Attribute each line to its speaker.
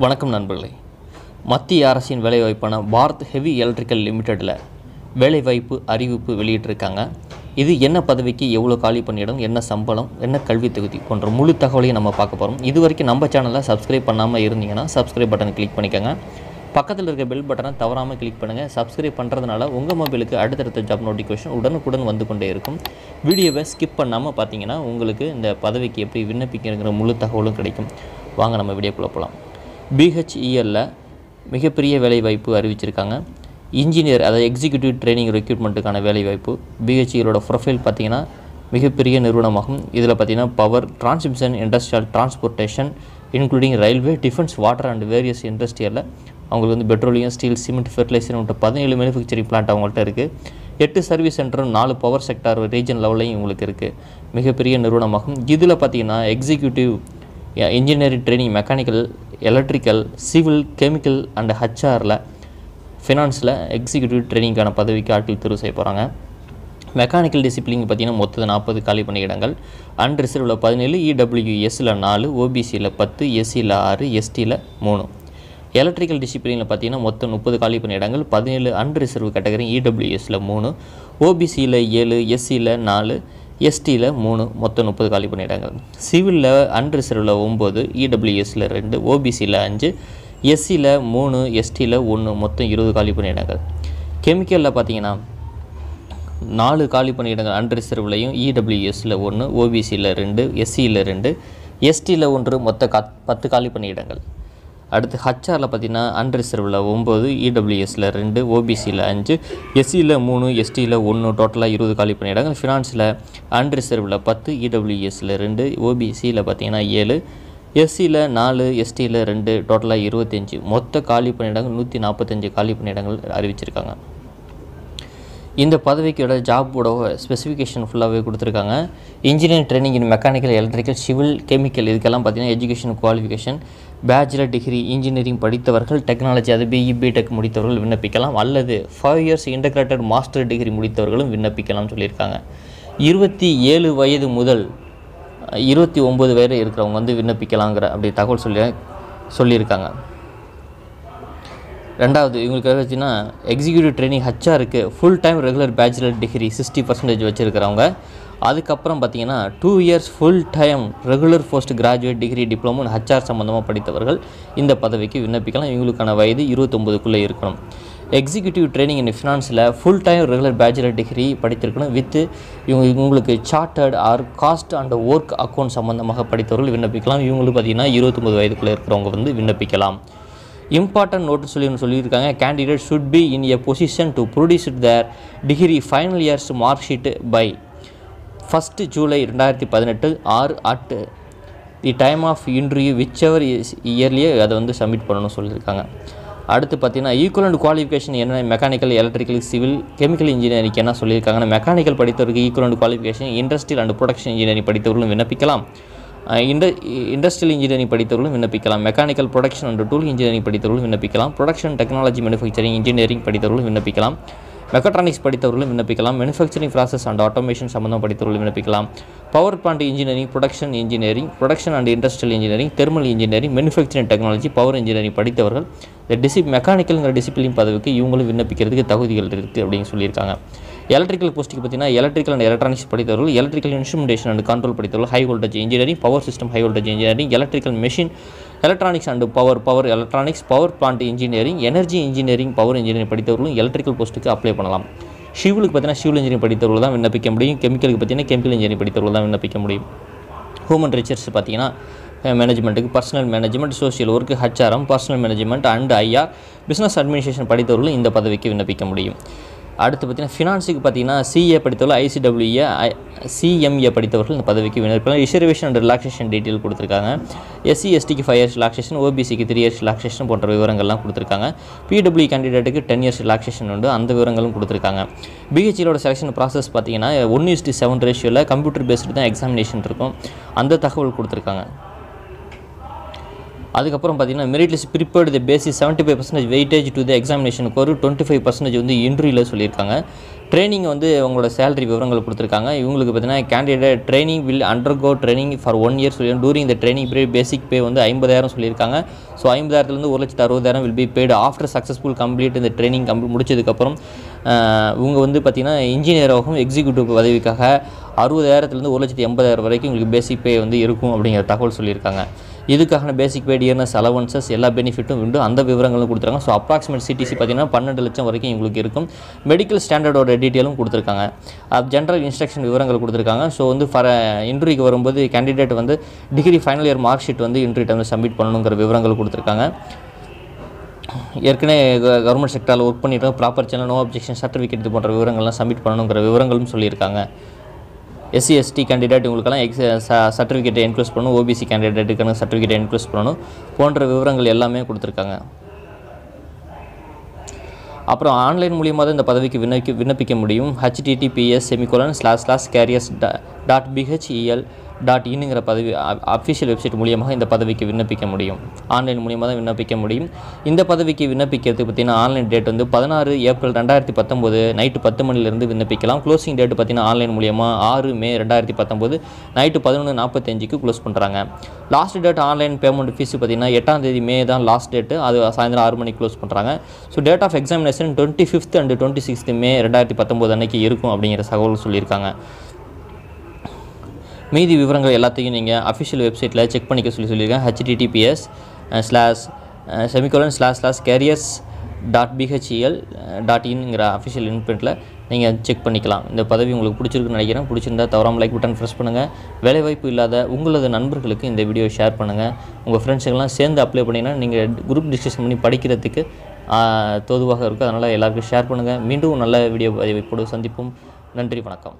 Speaker 1: வணக்கம் நண்பர்களே. மத்திய அரசின் வேலைவாய்ப்பான பாரத் ஹெவி எலக்ட்ரிக்கல் லிமிட்டெடில் வேலைவாய்ப்பு அறிவிப்பு வெளியிட்டிருக்காங்க. இது என்ன பதவிக்கு எவ்வளோ காலி பண்ணிடும் என்ன சம்பளம் என்ன கல்வி தொகுதி போன்ற முழு தகவலையும் நம்ம பார்க்க போகிறோம் இது வரைக்கும் நம்ம சேனலை சப்ஸ்கிரைப் பண்ணாமல் இருந்தீங்கன்னா சப்ஸ்கிரைப் பட்டனை கிளிக் பண்ணிக்கோங்க. பக்கத்தில் இருக்க பெல் பட்டனை தவறாமல் கிளிக் பண்ணுங்கள் சப்ஸ்கிரைப் பண்ணுறதுனால உங்கள் மொபைலுக்கு அடுத்தடுத்த ஜாப் நோட்டிஃபிகேஷன் உடனுக்குடன் வந்து கொண்டே இருக்கும். வீடியோவை ஸ்கிப் பண்ணாமல் பார்த்தீங்கன்னா உங்களுக்கு இந்த பதவிக்கு எப்படி விண்ணப்பிக்கிறங்கிற முழு தகவலும் கிடைக்கும். வாங்க நம்ம வீடியோக்குள்ளே போகலாம் பிஹெச்இஎல்ல மிகப்பெரிய வேலைவாய்ப்பு அறிவிச்சிருக்காங்க. இன்ஜினியர் அதாவது எக்ஸிக்யூட்டிவ் ட்ரைனிங் ரெக்ரூட்மெண்ட்டுக்கான வேலைவாய்ப்பு பிஹெச்இஎலோட ப்ரொஃபைல் பார்த்தீங்கன்னா மிகப்பெரிய நிறுவனமாகும். இதில் பார்த்தீங்கன்னா power transmission industrial transportation including railway defence water and various இண்டஸ்ட்ரியலில் அவங்களுக்கு வந்து பெட்ரோலியம் ஸ்டீல் சிமெண்ட் ஃபெர்டிலைசர் மற்றும் பதினேழு மேனுஃபேக்சரிங் பிளான்ட் அவங்கள்ட்ட இருக்குது எட்டு சர்வீஸ் சென்டரும் நாலு பவர் செக்டார் ரீஜன் லெவலையும் உங்களுக்கு இருக்குது மிகப்பெரிய நிறுவனமாகும். இதில் பார்த்தீங்கன்னா executive engineering training mechanical electrical civil chemical and ஹச்ஆரில் ஃபினான்ஸில் எக்ஸிக்யூட்டிவ் ட்ரைனிங்கான பதவிக்கு ஆட்கள் தேர்வு செய்ய போகிறாங்க மெக்கானிக்கல் டிசிப்ளின் பார்த்தீங்கன்னா மொத்தம் நாற்பது காலி பணியிடங்கள் அன் ரிசர்வில் பதினேழு இடபிள்யூஎஸ்சில் நாலு ஓபிசியில் பத்து எஸ்சியில் ஆறு எஸ்டியில் மூணு. எலக்ட்ரிக்கல் டிசிப்ளினில் பார்த்தீங்கன்னா மொத்தம் முப்பது காலி பணியிடங்கள் பதினேழு அன் ரிசர்வ் கேட்டகரி இடபிள்யூஎஸில் மூணு. ஓபிசியில் ஏழு எஸ்சியில் நாலு. எஸ்டியில் மூணு மொத்தம் முப்பது காலி பணியிடங்கள் சிவிலில் அன்ரிசர்வில் ஒம்பது இடபிள்யூஎஸில் ரெண்டு ஓபிசியில் அஞ்சு எஸ்சியில் மூணு எஸ்டியில் ஒன்று மொத்தம் இருபது காலி பணியிடங்கள் கெமிக்கலில் பார்த்தீங்கன்னா நாலு காலி பணியிடங்கள் அன்ரிசர்வ்லையும் இடபிள்யூஎஸில் ஒன்று ஓபிசியில் ரெண்டு எஸ்சியில் ரெண்டு எஸ்டியில் ஒன்று மொத்த கத் பத்து காலி பணியிடங்கள் அடுத்து ஹச்ஆரில் பார்த்தீங்கன்னா அன்ரிசர்வில் ஒம்பது இடபிள்யூஎஸில் ரெண்டு ஓபிசியில் அஞ்சு எஸ்சியில் மூணு எஸ்டியில் ஒன்று டோட்டலாக இருபது காலி பணியிடங்கள் ஃபினான்ஸில் அன்ரிசர்வில் பத்து இடபிள்யூஎஸில் ரெண்டு ஓபிசியில் பார்த்தீங்கன்னா ஏழு எஸ்சியில் நாலு எஸ்டியில் ரெண்டு டோட்டலாக இருபத்தஞ்சி. மொத்த காலி பணியிடங்கள் நூற்றி நாற்பத்தஞ்சு காலி பணியிடங்கள் அறிவிச்சிருக்காங்க. இந்த பதவிக்கோட ஜாபோட ஸ்பெசிஃபிகேஷன் ஃபுல்லாகவே கொடுத்துருக்காங்க. Engineering training in mechanical electrical civil chemical இதுக்கெல்லாம் பார்த்தீங்கன்னா education qualification bachelor degree engineering படித்தவர்கள் டெக்னாலஜி அது பிஇ பிடெக் முடித்தவர்கள் விண்ணப்பிக்கலாம். அல்லது five years integrated master degree முடித்தவர்களும் விண்ணப்பிக்கலாம்னு சொல்லியிருக்காங்க. இருபத்தி ஏழு வயது முதல் இருபத்தி ஒம்பது வயது இருக்கிறவங்க வந்து விண்ணப்பிக்கலாங்கிற அப்படி தகவல் சொல்லி சொல்லியிருக்காங்க. ரெண்டாவது இவங்களுக்கு வச்சுன்னா executive training ஹச்ஆருக்கு full time regular bachelor degree sixty percentage வச்சுருக்கிறவங்க. அதுக்கப்புறம் பார்த்தீங்கன்னா two years full time regular post graduate degree diploma HR சம்மந்தமாக படித்தவர்கள் இந்த பதவிக்கு விண்ணப்பிக்கலாம். இவங்களுக்கான வயது இருபத்தொம்பதுக்குள்ளே இருக்கணும். Executive training in ஃபினான்ஸில் full time regular bachelor degree படித்திருக்கணும். With இவங்க இவங்களுக்கு chartered or cost and work account சம்மந்தமாக படித்தவர்கள் விண்ணப்பிக்கலாம். இவங்களுக்கு பார்த்தீங்கன்னா இருபத்தொம்பது வயதுக்குள்ளே இருக்கிறவங்க வந்து விண்ணப்பிக்கலாம். இம்பார்ட்டன்ட் நோட்டு சொல்லி சொல்லியிருக்காங்க. Candidate should be in a position to produce their degree final years mark sheet by first July ரெண்டாயிரத்தி பதினெட்டு ஆறு at the time of interview whichever இயர்லியே அதை வந்து சப்மிட் பண்ணணும்னு சொல்லியிருக்காங்க. அடுத்து பார்த்தீங்கன்னா ஈக்குவலண்ட் குவாலிஃபிகேஷன் என்ன mechanical electrical civil chemical engineering என்ன சொல்லியிருக்காங்கன்னா mechanical படித்தவருக்கு equivalent qualification industrial and production engineering படித்தவர்களும் விண்ணப்பிக்கலாம். இண்ட இண்டஸ்ட்ரியல் இன்ஜினியரிங் படித்தவர்களும் விண்ணப்பிக்கலாம். Mechanical production and tool engineering படித்தவர்களும் விண்ணப்பிக்கலாம். ப்ரொடக்ஷன் டெக்னாலஜி மேனுஃபேக்சரிங் இன்ஜினியரிங் படித்தவர்களும் விண்ணப்பிக்கலாம். மெக்கட்ரானிக்ஸ் படித்தவர்களும் விண்ணப்பிக்கலாம். மேனுஃபேக்சரிங் ப்ராசஸ் அண்ட் ஆட்டோமேஷன் சம்மந்தம் படித்தவர்களும் விண்ணப்பிக்கலாம். Power plant engineering production engineering production and industrial engineering thermal engineering manufacturing technology power engineering படித்தவர்கள் இந்த டிசிப் மெக்கானிக்கல்ங்கிற டிசிப்ளின் பதவிக்கு இவங்களும் விண்ணப்பிக்கிறதுக்கு தகுதிகள் இருக்குது அப்படின்னு சொல்லியிருக்காங்க. எலக்ட்ரிக்கல் போஸ்ட்டுக்கு பார்த்தீங்கன்னா எலக்ட்ரிக்கல் அண்ட் எலக்ட்ரானிக்ஸ் படித்தவர்கள் எலக்ட்ரிக்கல் இன்ஸ்ட்ருமெண்டேஷன் அண்ட் கண்ட்ரோல் படித்தவர்கள் high voltage engineering power system high voltage engineering electrical machine electronics and power power electronics power plant engineering energy engineering power engineering படித்தவர்களும் electrical போஸ்ட்டுக்கு apply பண்ணலாம். சிவிலுக்கு பார்த்தீங்கன்னா civil engineering படித்தவர்கள் தான் விண்ணப்பிக்க முடியும். கெமிக்கலுக்கு பார்த்தீங்கன்னா கெமிக்கல் இன்ஜினியரிங் படித்தவர்கள் தான் விண்ணப்பிக்க முடியும். ஹூமன் ரிசர்ச் பார்த்தீங்கன்னா மேனேஜ்மெண்ட்டுக்கு personnel management social work HRM personnel management and IR business administration படித்தவர்களும் இந்த பதவிக்கு விண்ணப்பிக்க முடியும். அடுத்து பார்த்தீங்கன்னா ஃபினான்ஸுக்கு பார்த்தீங்கன்னா சிஏ படித்தவர்கள் ஐசிடபிள்யூஏ சிஎம்ஏ படித்தவர்கள் இந்த பதவிக்கு விண்ணப்பிக்கலாம் ரிசர்வேஷன் அண்ட் ரிலாக்ஸேஷன் டீட்டெயில் கொடுத்துருக்காங்க. எஸ்சி எஸ்டிக்கு ஃபைவ் இயர்ஸ் ரிலாக்ஸேஷன் ஓபிசிக்கு த்ரீ இயர்ஸ் ரிலாக்ஸேஷன் போன்ற விவரங்கள்லாம் கொடுத்துருக்காங்க. பிடபிள்யூ கேண்டிடேட்டுக்கு டென் இயர்ஸ் ரிலாக்ஸேஷன் உண்டு அந்த விவரங்களும் கொடுத்துருக்காங்க. பிஹெச்சியோட செலெக்ஷன் ப்ராசஸ் பார்த்தீங்கன்னா ஒன் இஸ்டி செவன் ரேஷியோவில் கம்ப்யூட்டர் பேஸ்டு தான் எக்ஸாமினேஷன் இருக்கும். அந்த தகவல் கொடுத்துருக்காங்க. அதுக்கப்புறம் பார்த்தீங்கன்னா merit list prepared the basis seventy five percentage weightage to the எக்ஸாமினேஷனுக்கு ஒரு டுவெண்ட்டி ஃபைவ் பர்சன்டேஜ் வந்து இன்டர்வியூவில் சொல்லியிருக்காங்க. ட்ரைனிங் வந்து உங்களோட சேலரி விவரங்கள் கொடுத்துருக்காங்க. இவங்களுக்கு பார்த்தீங்கன்னா candidate training will undergo training for one year சொல்லி டூரிங் இந்த ட்ரைனிங் பீரியட் பேசிக் பே வந்து ஐம்பதாயிரம் சொல்லியிருக்காங்க. ஸோ ஐம்பதாயிரத்துலேருந்து ஒரு லட்சத்து அறுபதாயிரம் will be paid after successful complete இந்த ட்ரைனிங் கம்ப்ளீட் முடிச்சதுக்கப்புறம் இவங்க வந்து பார்த்திங்கன்னா இன்ஜினியராகவும் எக்ஸிக்யூட்டிவ் பதவிக்காக அறுபதாயிரத்துலேருந்து ஒரு லட்சத்து எண்பதாயிரம் வரைக்கும் உங்களுக்கு பேசிக் பே வந்து இருக்கும் அப்படிங்கிற தகவல் சொல்லியிருக்காங்க. இதுக்கான பேசிக் பே டியர்னஸ் அலவன்சஸ் எல்லா பெனிஃபிட்டும் உண்டு. அந்த விவரங்களும் கொடுத்துருக்காங்க. ஸோ அப்ராக்சிமேட் சிடிசி பார்த்தீங்கன்னா பன்னெண்டு லட்சம் வரைக்கும் உங்களுக்கு இருக்கும். மெடிக்கல் ஸ்டாண்டர்டோட டீட்டெயிலும் கொடுத்துருக்காங்க. ஜென்ரல் இன்ஸ்ட்ரக்ஷன் விவரங்கள் கொடுத்துருக்காங்க. ஸோ வந்து ஃபார் இன்டர்வியூக்கு வரும்போது கேண்டிடேட் வந்து degree final year mark sheet வந்து இன்டர்வியூ டைமில் சப்மிட் பண்ணணுங்கிற விவரங்கள் கொடுத்துருக்காங்க. ஏற்கனவே கவர்மெண்ட் செக்டரில் ஒர்க் பண்ணிட்டு proper channel no objection certificate இது போன்ற விவரங்கள்லாம் சப்மிட் பண்ணணுங்கிற விவரங்களும் சொல்லியிருக்காங்க. எஸ்சி எஸ்டி கேண்டிடேட் உங்களுக்கெல்லாம் எக்ஸ் சர்டிஃபிகேட்டை என்க்ளோஸ் பண்ணணும். ஓபிசி கேண்டிடேட்டுக்கான சர்டிஃபிகேட்டை என்க்ளோஸ் பண்ணணும். போன்ற விவரங்கள் எல்லாமே கொடுத்துருக்காங்க. அப்புறம் ஆன்லைன் மூலியமாக தான் இந்த பதவிக்கு விண்ணப்பி விண்ணப்பிக்க முடியும். HTTPS semicolon slash slash careers dot BHEL dot இன்னுங்கிற பதவி அஃபிஷியல் வெப்சைட் மூலியமாக இந்த பதவிக்கு விண்ணப்பிக்க முடியும். ஆன்லைன் மூலியமாக தான் விண்ணப்பிக்க முடியும். இந்த பதவிக்கு விண்ணப்பிக்கிறதுக்கு பார்த்தீங்கன்னா ஆன்லைன் டேட் வந்து பதினாறு ஏப்ரல் ரெண்டாயிரத்தி பத்தொம்போது நைட்டு பத்து மணிலேருந்து விண்ணப்பிக்கலாம். க்ளோசிங் டேட் பார்த்தீங்கன்னா ஆன்லைன் மூலியமாக ஆறு மே ரெண்டாயிரத்தி பத்தொம்போது நைட்டு பதினொன்று நாற்பத்தஞ்சுக்கு க்ளோஸ் பண்ணுறாங்க last date online payment fee பார்த்தீங்கன்னா எட்டாம் தேதி மே தான் லாஸ்ட் டேட்டு அது சாயந்தரம் ஆறு மணிக்கு க்ளோஸ் பண்ணுறாங்க so date of examination twenty fifth and twenty sixth May ரெண்டாயிரத்தி பத்தொம்போது அன்னைக்கு இருக்கும் அப்படிங்கிற தகவல் சொல்லியிருக்காங்க. மீதி விவரங்கள் எல்லாத்தையும் நீங்கள் அஃபிஷியல் வெப்சைட்டில் செக் பண்ணிக்க சொல்லி சொல்லியிருக்கேன். HTTPS slash semicolon slash slash careers dot BHEL dot இன்ங்கிற official இன்பெண்ட்டில் நீங்கள் செக் பண்ணிக்கலாம். இந்த பதவி உங்களுக்கு பிடிச்சிருக்குன்னு நினைக்கிறேன். பிடிச்சிருந்தா தவறாமல் லைக் பட்டன் ப்ரெஸ் பண்ணுங்கள் வேலைவாய்ப்பு இல்லாத உங்களது நண்பர்களுக்கு இந்த வீடியோ ஷேர் பண்ணுங்கள் உங்கள் ஃப்ரெண்ட்ஸுக்கெல்லாம் சேர்ந்து அப்ளை பண்ணிங்கன்னா நீங்கள் குரூப் டிஸ்கஷன் பண்ணி படிக்கிறதுக்கு தோதுவாக இருக்கும். அதனால் எல்லாருக்கும் ஷேர் பண்ணுங்கள் மீண்டும் நல்ல வீடியோ பதிவைப்போடு சந்திப்போம். நன்றி வணக்கம்.